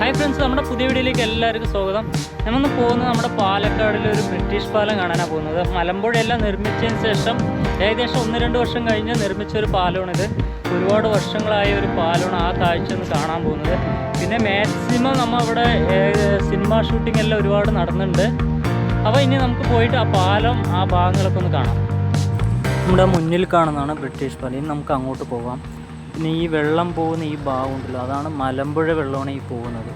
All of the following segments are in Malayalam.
ഹായ് ഫ്രണ്ട്സ് നമ്മുടെ പുതിയ വീഡിയോയിലേക്ക് എല്ലാവർക്കും സ്വാഗതം. നമ്മൾ പോകുന്നത് നമ്മുടെ പാലക്കാടിലെ ഒരു ബ്രിട്ടീഷ് പാലം കാണാനാണ് പോകുന്നത്. മലമ്പുഴയെല്ലാം നിർമ്മിച്ചതിന് ശേഷം ഏകദേശം ഒന്ന് രണ്ട് വർഷം കഴിഞ്ഞ് നിർമ്മിച്ച ഒരു പാലമാണ് ഇത് ഒരുപാട് വർഷങ്ങളായ ഒരു പാലമാണ് ആ കാഴ്ച ഒന്ന് കാണാൻ പോകുന്നത്. പിന്നെ മാക്സിമം നമ്മൾ അവിടെ സിനിമ ഷൂട്ടിംഗ് എല്ലാം ഒരുപാട് നടന്നുണ്ട് അപ്പോൾ ഇനി നമുക്ക് പോയിട്ട് ആ പാലം ആ ഭാഗങ്ങളൊക്കെ ഒന്ന് കാണാം. നമ്മുടെ മുന്നിൽ കാണുന്നതാണ് ബ്രിട്ടീഷ് പാലം. ഇനി നമുക്ക് അങ്ങോട്ട് പോകാം പിന്നെ ഈ വെള്ളം പോകുന്ന ഈ ഭാഗമുണ്ടല്ലോ അതാണ് മലമ്പുഴ വെള്ളമാണ് ഈ പോകുന്നത്.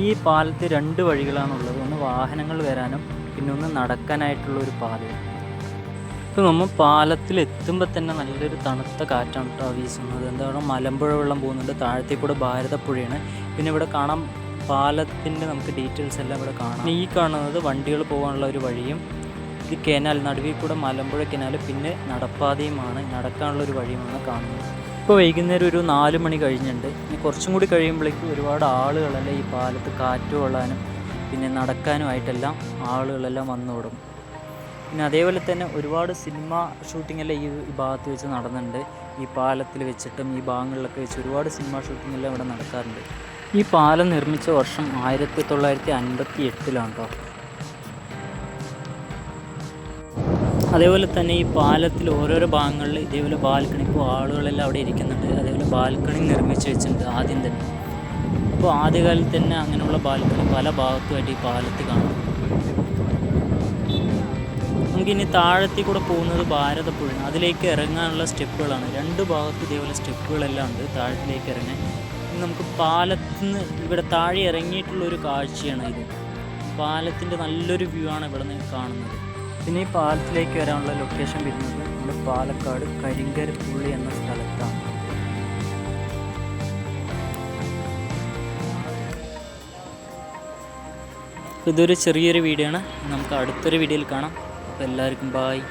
ഈ പാലത്ത് രണ്ട് വഴികളാണുള്ളത് ഒന്ന് വാഹനങ്ങൾ വരാനും പിന്നെ ഒന്ന് നടക്കാനായിട്ടുള്ള ഒരു പാലയും ഇപ്പോൾ നമ്മൾ പാലത്തിൽ എത്തുമ്പോൾ തന്നെ നല്ലൊരു തണുത്ത കാറ്റാണ് കേട്ടോ വീശുന്നത്. എന്താണ്? മലമ്പുഴ വെള്ളം പോകുന്നുണ്ട് താഴത്തേക്ക് കൂടെ ഭാരതപ്പുഴയാണ്. പിന്നെ ഇവിടെ കാണാം പാലത്തിന്റെ നമുക്ക് ഡീറ്റെയിൽസ് എല്ലാം ഇവിടെ കാണാം. ഈ കാണുന്നത് വണ്ടികൾ പോകാനുള്ള ഒരു വഴിയും ഇത് കെനാൽ നടുവിൽ കൂടെ മലമ്പുഴ കെനാൽ പിന്നെ നടപ്പാതയുമാണ് നടക്കാനുള്ള ഒരു വഴിയുമാണ് കാണുന്നത്. ഇപ്പോൾ വൈകുന്നേരം ഒരു നാല് മണി കഴിഞ്ഞിട്ടുണ്ട്. ഇനി കുറച്ചും കൂടി കഴിയുമ്പോഴേക്കും ഒരുപാട് ആളുകളല്ലേ ഈ പാലത്ത് കാറ്റ് കൊള്ളാനും പിന്നെ നടക്കാനുമായിട്ടെല്ലാം ആളുകളെല്ലാം വന്നു തുടങ്ങും. പിന്നെ അതേപോലെ തന്നെ ഒരുപാട് സിനിമ ഷൂട്ടിംഗ് എല്ലാം ഈ ഭാഗത്ത് വെച്ച് നടന്നിട്ടുണ്ട്. ഈ പാലത്തിൽ വെച്ചിട്ടും ഈ ഭാഗങ്ങളിലൊക്കെ വെച്ച് ഒരുപാട് സിനിമ ഷൂട്ടിംഗ് എല്ലാം ഇവിടെ നടക്കാറുണ്ട്. ഈ പാലം നിർമ്മിച്ച വർഷം ആയിരത്തി തൊള്ളായിരത്തി അൻപത്തി എട്ടിലാണ് കേട്ടോ അതേപോലെ തന്നെ ഈ പാലത്തിൽ ഓരോരോ ഭാഗങ്ങളിൽ ഇതേപോലെ ബാൽക്കണി. ഇപ്പോൾ ആളുകളെല്ലാം അവിടെ ഇരിക്കുന്നുണ്ട്. അതേപോലെ ബാൽക്കണി നിർമ്മിച്ച് വെച്ചിട്ടുണ്ട് ആദ്യം തന്നെ. അപ്പോൾ ആദ്യകാലത്ത് തന്നെ അങ്ങനെയുള്ള ബാൽക്കണി പല ഭാഗത്തുമായിട്ട് ഈ പാലത്ത് കാണാം. നമുക്കിനി താഴത്തിൽ കൂടെ പോകുന്നത് ഭാരതപ്പുഴയാണ്. അതിലേക്ക് ഇറങ്ങാനുള്ള സ്റ്റെപ്പുകളാണ്. രണ്ട് ഭാഗത്ത് ഇതേപോലെ സ്റ്റെപ്പുകളെല്ലാം ഉണ്ട് താഴത്തിലേക്ക് ഇറങ്ങാൻ. നമുക്ക് പാലത്തിൽ നിന്ന് ഇവിടെ താഴെ ഇറങ്ങിയിട്ടുള്ള ഒരു കാഴ്ചയാണ് ഇത്. പാലത്തിന്റെ നല്ലൊരു വ്യൂ ആണ് ഇവിടെ നിന്ന് കാണുന്നത്. ഈ പാലത്തിലേക്ക് വരാനുള്ള ലൊക്കേഷൻ വരുന്നത് നമ്മുടെ പാലക്കാട് കരിങ്കരപ്പുള്ളി എന്ന സ്ഥലത്താണ്. ഇതൊരു ചെറിയൊരു വീഡിയോ ആണ്. നമുക്ക് അടുത്തൊരു വീഡിയോയിൽ കാണാം. അപ്പോൾ എല്ലാവർക്കും ബായ്